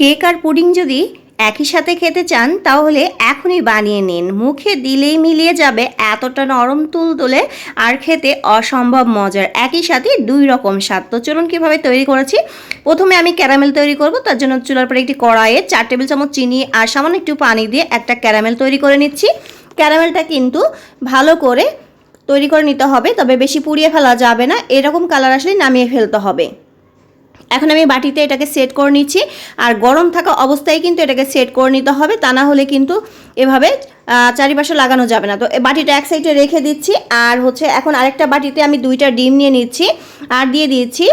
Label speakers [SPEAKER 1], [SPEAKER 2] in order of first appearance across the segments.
[SPEAKER 1] Cake আর pudding যদি একই সাথে খেতে চান, তাহলে এখনই বানিয়ে নিন। মুখে দিলেই মিলিয়ে যাবে এতটা নরম তুল তুলে আর খেতে অসম্ভব মজার। একই সাথে দুই রকম স্বাদ। তো চলুন কীভাবে তৈরি করেছি। প্রথমে আমি ক্যারামেল তৈরি করব, তার জন্য চুলার পরে একটি কড়াইয়ে চার টেবিল চামচ চিনি আর সামান্য একটু পানি দিয়ে একটা ক্যারামেল তৈরি করে নিচ্ছি। ক্যারামেলটা কিন্তু ভালো করে তৈরি করে নিতে হবে, তবে বেশি পুড়িয়ে ফেলা যাবে না। এরকম কালার আসলে নামিয়ে ফেলতে হবে। এখন আমি বাটিতে এটাকে সেট করে নিচ্ছি। আর গরম থাকা অবস্থায় কিন্তু এটাকে সেট করে নিতে হবে, তা না হলে কিন্তু এভাবে চারিপাশে লাগানো যাবে না। তো বাটিটা এক সাইডে রেখে দিচ্ছি, আর হচ্ছে এখন আরেকটা বাটিতে আমি দুইটা ডিম নিয়ে নিচ্ছি, আর দিয়ে দিয়েছি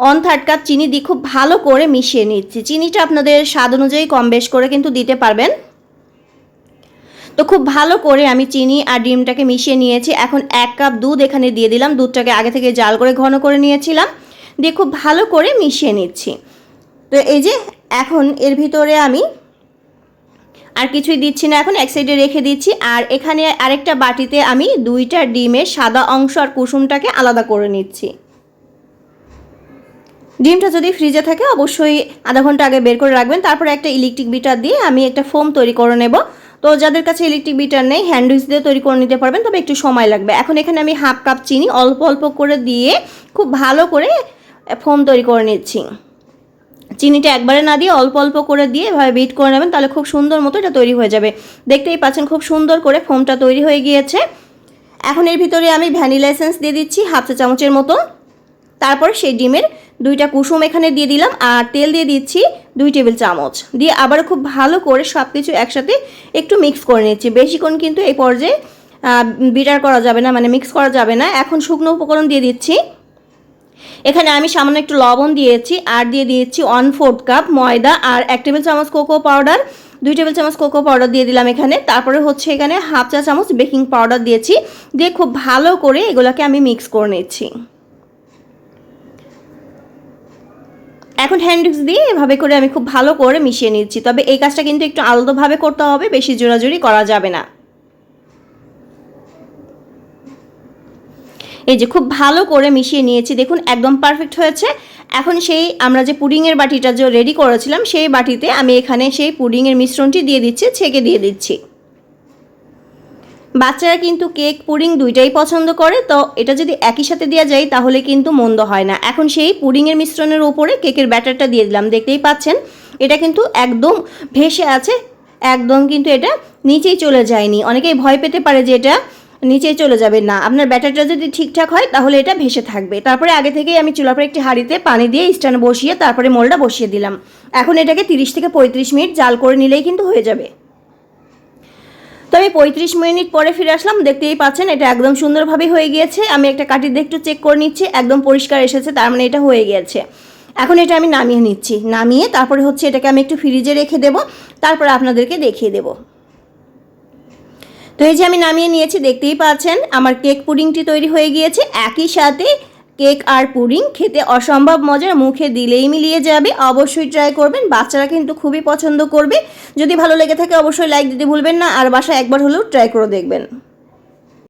[SPEAKER 1] অন থার্ড কাপ চিনি দিয়ে খুব ভালো করে মিশিয়ে নিচ্ছি। চিনিটা আপনাদের স্বাদ অনুযায়ী কম বেশ করে কিন্তু দিতে পারবেন। তো খুব ভালো করে আমি চিনি আর ডিমটাকে মিশিয়ে নিয়েছি। এখন এক কাপ দুধ এখানে দিয়ে দিলাম। দুধটাকে আগে থেকে জাল করে ঘন করে নিয়েছিলাম। দিয়ে খুব ভালো করে মিশিয়ে নিচ্ছি। তো এই যে এখন এর ভিতরে আমি আর কিছুই দিচ্ছি না, এখন এক সাইডে রেখে দিচ্ছি। আর এখানে আরেকটা বাটিতে আমি দুইটা ডিমের সাদা অংশ আর কুসুমটাকে আলাদা করে নিচ্ছি। ডিমটা যদি ফ্রিজে থাকে অবশ্যই আধা ঘণ্টা আগে বের করে রাখবেন। তারপরে একটা ইলেকট্রিক বিটার দিয়ে আমি একটা ফোম তৈরি করে নেব। তো যাদের কাছে ইলেকট্রিক বিটার নেই, হ্যান্ড উইচ দিয়ে তৈরি করে নিতে পারবেন, তবে একটু সময় লাগবে। এখন এখানে আমি হাফ কাপ চিনি অল্প অল্প করে দিয়ে খুব ভালো করে ফোম তৈরি করে নিচ্ছি। চিনিটা একবারে না দিয়ে অল্প অল্প করে দিয়ে এভাবে বিট করে নেবেন, তাহলে খুব সুন্দর মতো এটা তৈরি হয়ে যাবে। দেখতেই পাচ্ছেন খুব সুন্দর করে ফোমটা তৈরি হয়ে গিয়েছে। এখন এর ভিতরে আমি ভ্যানিলা এসেন্স দিয়ে দিচ্ছি হাফ চা চামচের মতো। তারপর সেই ডিমের দুইটা কুসুম এখানে দিয়ে দিলাম আর তেল দিয়ে দিচ্ছি দুই টেবিল চামচ। দিয়ে আবার খুব ভালো করে সব কিছু একসাথে একটু মিক্স করে নিচ্ছি। বেশিক্ষণ কিন্তু এই পর্যায়ে বিটার করা যাবে না মানে মিক্স করা যাবে না। এখন শুকনো উপকরণ দিয়ে দিচ্ছি। এখানে আমি সামান্য একটু লবণ দিয়েছি, আর দিয়ে দিয়েছি ওয়ান ফোর্থ কাপ ময়দা, আর এক টেবিল চামচ কোকো পাউডার দুই টেবিল চামচ কোকো পাউডার দিয়ে দিলাম এখানে। তারপরে হচ্ছে এখানে হাফ চা চামচ বেকিং পাউডার দিয়েছি, দিয়ে খুব ভালো করে এগুলোকে আমি মিক্স করে নিচ্ছি। এখন হ্যান্ডউইক্স দিয়ে এভাবে করে আমি খুব ভালো করে মিশিয়ে নিচ্ছি, তবে এই কাজটা কিন্তু একটু আলাদাভাবে করতে হবে, বেশি জোরাজুরি করা যাবে না। এই যে খুব ভালো করে মিশিয়ে নিয়েছি, দেখুন একদম পারফেক্ট হয়েছে। এখন সেই আমরা যে পুডিংয়ের বাটিটা যে রেডি করেছিলাম, সেই বাটিতে আমি এখানে সেই পুডিংয়ের মিশ্রণটি দিয়ে দিচ্ছি, ছেঁকে দিয়ে দিচ্ছি। বাচ্চারা কিন্তু কেক পুডিং দুইটাই পছন্দ করে, তো এটা যদি একই সাথে দেওয়া যায়, তাহলে কিন্তু মন্দ হয় না। এখন সেই পুডিংয়ের মিশ্রণের উপরে কেকের ব্যাটারটা দিয়ে দিলাম, দেখতেই পাচ্ছেন? এটা কিন্তু একদম ভেসে আছে, একদম কিন্তু এটা নিচেই চলে যায়নি। অনেকেই ভয় পেতে পারে যে এটা নিচেই চলে যাবে না। আপনার ব্যাটারটা যদি ঠিকঠাক হয়, তাহলে এটা ভেসে থাকবে। তারপরে আগে থেকেই আমি চুলার পরে একটি হাঁড়িতে পানি দিয়ে স্ট্যান্ড বসিয়ে তারপরে মোলটা বসিয়ে দিলাম। এখন এটাকে তিরিশ থেকে পঁয়ত্রিশ মিনিট জাল করে নিলেই কিন্তু হয়ে যাবে। তো আমি পঁয়ত্রিশ মিনিট পরে ফিরে আসলাম। দেখতেই পাচ্ছেন, এটা একদম সুন্দরভাবে হয়ে গিয়েছে। আমি একটা কাঠি দিয়ে একটু চেক করে নিচ্ছি, একদম পরিষ্কার এসেছে, তার মানে এটা হয়ে গিয়েছে। এখন এটা আমি নামিয়ে নিচ্ছি। নামিয়ে তারপরে হচ্ছে এটাকে আমি একটু ফ্রিজে রেখে দেব। তারপরে আপনাদেরকে দেখিয়ে দেবো। তো এই যে আমি নামিয়ে নিয়েছি, দেখতেই পাচ্ছেন আমার কেক পুডিংটি তৈরি হয়ে গিয়েছে। একই সাথে কেক আর পুডিং খেতে অসম্ভব মজার মুখে দিলেই মিলিয়ে যাবে। অবশ্যই ট্রাই করবেন, বাচ্চারা কিন্তু খুবই পছন্দ করবে। যদি ভালো লেগে থাকে অবশ্যই লাইক দিতে ভুলবেন না, আর বাসায় একবার হলেও ট্রাই করে দেখবেন।